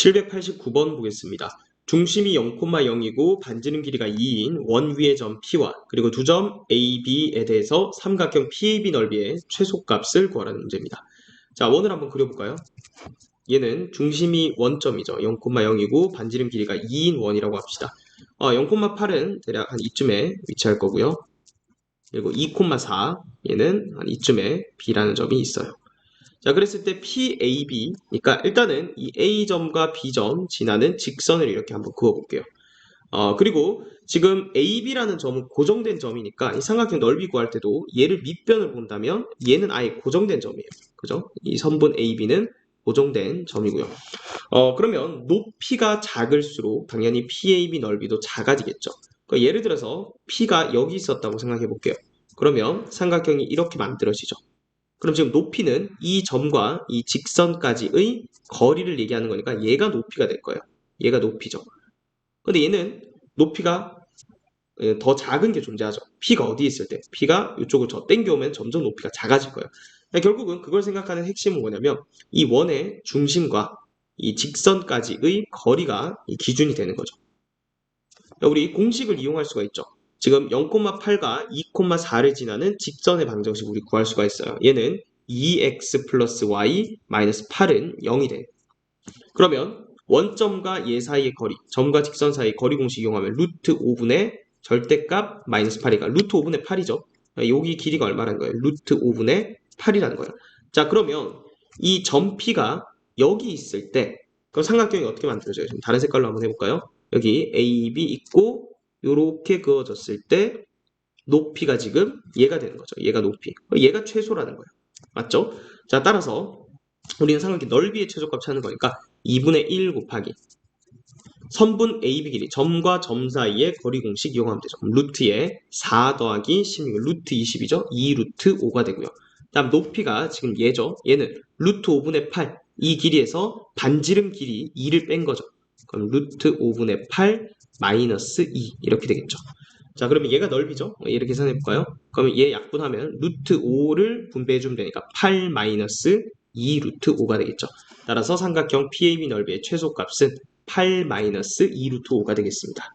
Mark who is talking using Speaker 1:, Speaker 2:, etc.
Speaker 1: 789번 보겠습니다. 중심이 0,0이고 반지름 길이가 2인 원 위의 점 P와 그리고 두 점 A, B에 대해서 삼각형 PAB 넓이의 최소값을 구하라는 문제입니다. 자, 원을 한번 그려볼까요? 얘는 중심이 원점이죠. 0,0이고 반지름 길이가 2인 원이라고 합시다. 어, 0,8은 대략 한 이쯤에 위치할 거고요. 그리고 2,4 얘는 한 이쯤에 B라는 점이 있어요. 자, 그랬을 때 PAB, 그러니까 일단은 이 A점과 B점 지나는 직선을 이렇게 한번 그어볼게요. 어, 그리고 지금 AB라는 점은 고정된 점이니까 이 삼각형 넓이 구할 때도 얘를 밑변을 본다면 얘는 아예 고정된 점이에요. 그죠? 이 선분 AB는 고정된 점이고요. 어, 그러면 높이가 작을수록 당연히 PAB 넓이도 작아지겠죠. 그러니까 예를 들어서 P가 여기 있었다고 생각해 볼게요. 그러면 삼각형이 이렇게 만들어지죠. 그럼 지금 높이는 이 점과 이 직선까지의 거리를 얘기하는 거니까 얘가 높이가 될 거예요. 얘가 높이죠. 근데 얘는 높이가 예, 더 작은 게 존재하죠. P가 어디 있을 때 P가 이쪽을 저 땡겨오면 점점 높이가 작아질 거예요. 그러니까 결국은 그걸 생각하는 핵심은 뭐냐면 이 원의 중심과 이 직선까지의 거리가 이 기준이 되는 거죠. 그러니까 우리 공식을 이용할 수가 있죠. 지금 0,8과 2,4를 지나는 직선의 방정식 우리 구할 수가 있어요. 얘는 2x 플러스 y 마이너스 8은 0이 돼. 그러면 원점과 얘 사이의 거리, 점과 직선 사이의 거리 공식 이용하면 루트 5분의 절대값 마이너스 8이가 루트 5분의 8이죠. 여기 길이가 얼마라는 거예요? 루트 5분의 8이라는 거예요. 자, 그러면 이 점 P가 여기 있을 때 그럼 삼각형이 어떻게 만들어져요? 좀 다른 색깔로 한번 해볼까요? 여기 AB 있고 요렇게 그어졌을 때 높이가 지금 얘가 되는 거죠. 얘가 높이. 얘가 최소라는 거예요. 맞죠? 자, 따라서 우리는 삼각형 넓이의 최소값 찾는 거니까 2분의 1 곱하기 선분 AB 길이 점과 점 사이의 거리 공식 이용하면 되죠. 루트에 4 더하기 16, 루트 20이죠. 2 루트 5가 되고요. 다음 높이가 지금 얘죠. 얘는 루트 5분의 8. 이 길이에서 반지름 길이 2를 뺀 거죠. 그럼 루트 5분의 8 마이너스 2 이렇게 되겠죠. 자 그러면 얘가 넓이죠. 얘를 계산해 볼까요? 그러면 얘 약분하면 루트 5를 분배해 주면 되니까 8 마이너스 2 루트 5가 되겠죠. 따라서 삼각형 PAB 넓이의 최소값은 8 마이너스 2 루트 5가 되겠습니다.